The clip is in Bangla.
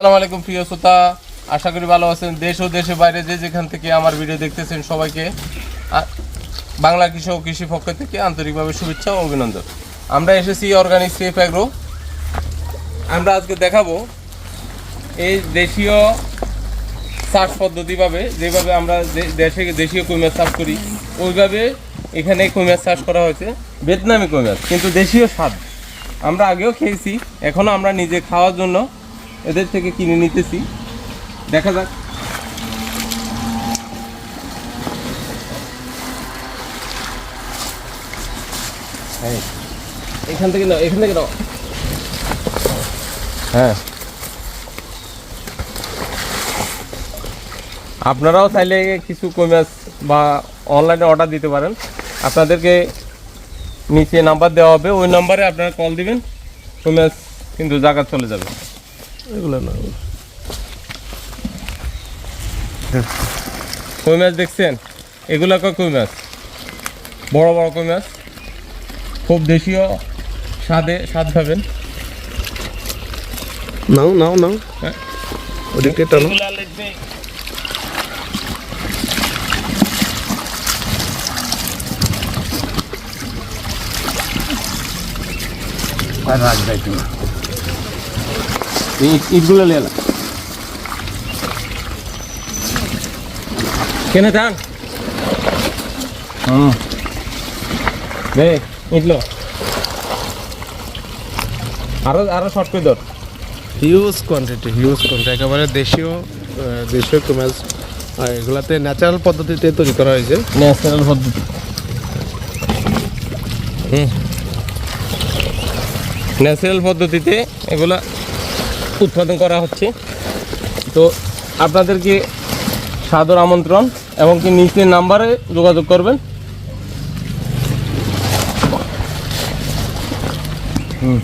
আসসালামু আলাইকুম প্রিয় শ্রোতা। আশা করি ভালো আছেন। দেশ ও দেশের বাইরে যে যেখান থেকে আমার ভিডিও দেখতেছেন সবাইকে বাংলা কৃষক ও কৃষি পক্ষ থেকে আন্তরিকভাবে শুভেচ্ছা ও অভিনন্দন। আমরা এসেছি অর্গানিক সেফ অ্যাগ্রো আমরা আজকে দেখাবো এই দেশীয় চাষ পদ্ধতিভাবে যেভাবে আমরা দেশে, দেশীয় মাছ চাষ করি, ওইভাবে এখানে মাছ চাষ করা হয়েছে, ভিয়েতনামি মাছ, কিন্তু দেশীয় স্বাদ। আমরা আগেও খেয়েছি এখনও আমরা নিজে খাওয়ার জন্য এদের থেকে কিনে নিতেছি। দেখা যাক। এই, এখান থেকে নাও এখান থেকে নাও। হ্যাঁ। আপনারাও চাইলে কিছু মাছ বা অনলাইনে অর্ডার দিতে পারেন। আপনাদেরকে নিচে নাম্বার দেওয়া হবে ওই নাম্বারে আপনারা কল দিবেন। মাছ কিন্তু জায়গা চলে যাবে। এগুলো না। কই মাছ দেখছেন? এগুলো কই মাছ? বড় বড় কই মাছ? খুব দেশীয় স্বাদে স্বাদ পাবেন। নাও নাও নাও। হ্যাঁ। ওদিকে টানো ইট- ইটগুলো লেলা কেনে যান হুম। রে ইটলো আরও আরও শর্ট করে ধর। হিউজ কোয়ান্টিটি হিউজ কোয়ান্টিটি একেবারে দেশীয় দেশীয় আর এগুলাতে ন্যাচারাল পদ্ধতিতে তৈরি করা হয়েছে। ন্যাচারাল পদ্ধতি। হুম। ন্যাচারাল পদ্ধতিতে এগুলা উৎপাদন করা হচ্ছে। তো আপনাদেরকে সাদর আমন্ত্রণ এবং কি নিচের নাম্বারে যোগাযোগ করবেন। হুম